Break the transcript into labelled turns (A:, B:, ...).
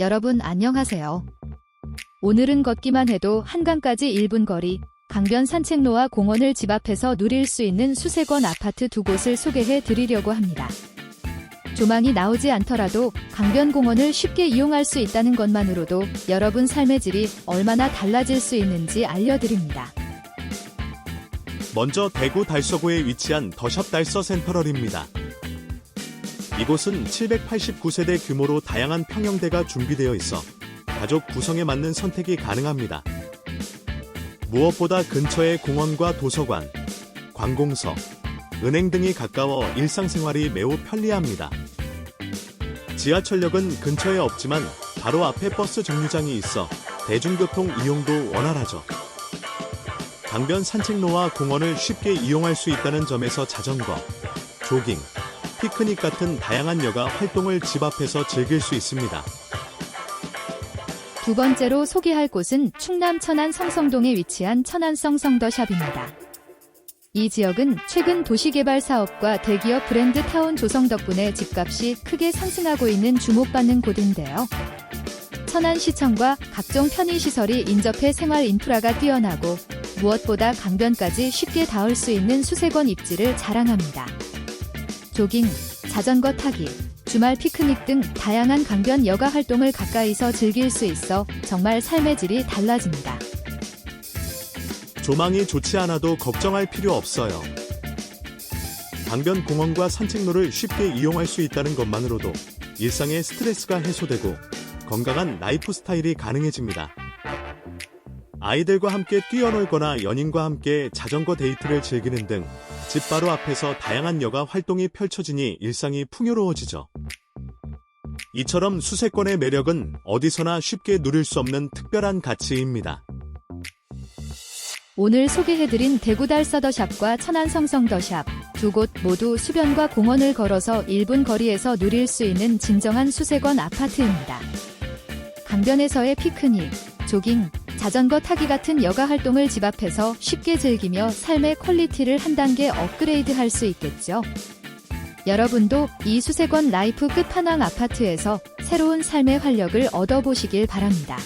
A: 여러분 안녕하세요. 오늘은 걷기만 해도 한강까지 1분 거리, 강변 산책로와 공원을 집 앞에서 누릴 수 있는 수세권 아파트 두 곳을 소개해 드리려고 합니다. 조망이 나오지 않더라도 강변 공원을 쉽게 이용할 수 있다는 것만으로도 여러분 삶의 질이 얼마나 달라질 수 있는지 알려드립니다.
B: 먼저 대구 달서구에 위치한 더샵 달서 센터럴입니다. 이곳은 789세대 규모로 다양한 평형대가 준비되어 있어 가족 구성에 맞는 선택이 가능합니다. 무엇보다 근처에 공원과 도서관, 관공서, 은행 등이 가까워 일상생활이 매우 편리합니다. 지하철역은 근처에 없지만 바로 앞에 버스 정류장이 있어 대중교통 이용도 원활하죠. 강변 산책로와 공원을 쉽게 이용할 수 있다는 점에서 자전거, 조깅, 피크닉 같은 다양한 여가 활동을 집 앞에서 즐길 수 있습니다.
A: 두 번째로 소개할 곳은 충남 천안 성성동에 위치한 천안 성 성더샵입니다. 이 지역은 최근 도시개발 사업과 대기업 브랜드 타운 조성 덕분에 집값이 크게 상승하고 있는 주목받는 곳인데요. 천안시청과 각종 편의시설이 인접해 생활 인프라가 뛰어나고 무엇보다 강변까지 쉽게 닿을 수 있는 수세권 입지를 자랑합니다. 조깅, 자전거 타기, 주말 피크닉 등 다양한 강변 여가 활동을 가까이서 즐길 수 있어 정말 삶의 질이 달라집니다.
B: 조망이 좋지 않아도 걱정할 필요 없어요. 강변 공원과 산책로를 쉽게 이용할 수 있다는 것만으로도 일상의 스트레스가 해소되고 건강한 라이프 스타일이 가능해집니다. 아이들과 함께 뛰어놀거나 연인과 함께 자전거 데이트를 즐기는 등 집 바로 앞에서 다양한 여가 활동이 펼쳐지니 일상이 풍요로워지죠. 이처럼 수세권의 매력은 어디서나 쉽게 누릴 수 없는 특별한 가치입니다.
A: 오늘 소개해드린 대구 달서더샵과 천안 성성더샵 두 곳 모두 수변과 공원을 걸어서 1분 거리에서 누릴 수 있는 진정한 수세권 아파트입니다. 강변에서의 피크닉, 조깅, 자전거 타기 같은 여가 활동을 집 앞에서 쉽게 즐기며 삶의 퀄리티를 한 단계 업그레이드 할 수 있겠죠. 여러분도 이 수세권 라이프 끝판왕 아파트에서 새로운 삶의 활력을 얻어보시길 바랍니다.